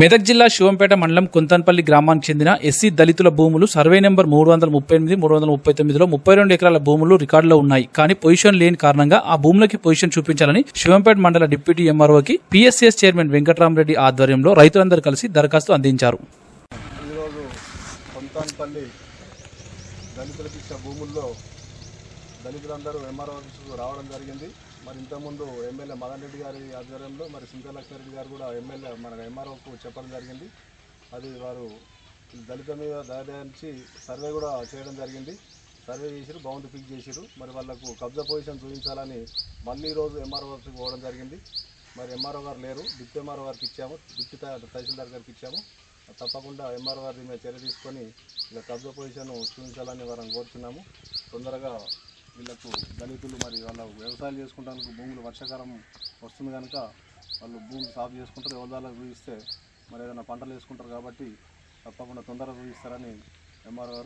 మెదక్ జిల్లా శివంపేట మండలం కుంతన్పల్లి గ్రామానికి చెందిన ఎస్సీ దళితుల భూములు సర్వే నెంబర్ మూడు వందల ముప్పై ఎనిమిది మూడు వందల ముప్పై తొమ్మిదిలో ముప్పై రెండు ఎకరాల భూములు రికార్డులో ఉన్నాయి. కానీ పొజిషన్ లేని కారణంగా ఆ భూములకి పొజిషన్ చూపించాలని శివంపేట మండల డిప్యూటీ ఎంఆర్ఓకి పిఎస్సిఎస్ చైర్మన్ వెంకట్రామరెడ్డి ఆధ్వర్యంలో రైతులందరూ కలిసి దరఖాస్తు అందించారు. దళితులకు ఇచ్చిన భూముల్లో దళితులందరూ ఎంఆర్ఓ ఆఫీసుకు రావడం జరిగింది. మరి ఇంతకుముందు ఎమ్మెల్యే మదన్ రెడ్డి గారి ఆధ్వర్యంలో మరి సింతా లక్ష్మారెడ్డి గారు కూడా ఎమ్మెల్యే మన ఎంఆర్ఓకు చెప్పడం జరిగింది. అది వారు దళిత మీద దయదాంచి సర్వే కూడా చేయడం జరిగింది. సర్వే చేసిరు బౌండ్ ఫిక్స్ చేసిరు. మరి వాళ్ళకు కబ్జా పొజిషన్ చూపించాలని మళ్ళీ ఈరోజు ఎంఆర్ఓ ఆఫీస్కి పోవడం జరిగింది. మరి ఎంఆర్ఓ గారు లేరు. డిప్యూటీ ఎంఆర్ఓ గారికి ఇచ్చాము. డిప్యూటీ తహసీల్దార్ గారికి ఇచ్చాము. తప్పకుండా ఎంఆర్ఓ గారి మీద చర్య తీసుకొని ఇలా కబ్జా పొజిషన్ చూపించాలని వారిని కోరుతున్నాము తొందరగా వీళ్ళకు దళితులు మరి వాళ్ళ వ్యవసాయం చేసుకుంటానికి భూములు వర్షాకాలం వస్తుంది కనుక వాళ్ళు భూములు సాగు చేసుకుంటారు. వ్యవసాయాలకు చూపిస్తే మరి ఏదైనా పంటలు వేసుకుంటారు కాబట్టి తప్పకుండా తొందరగా చూపిస్తారని ఎంఆర్ఓ గారు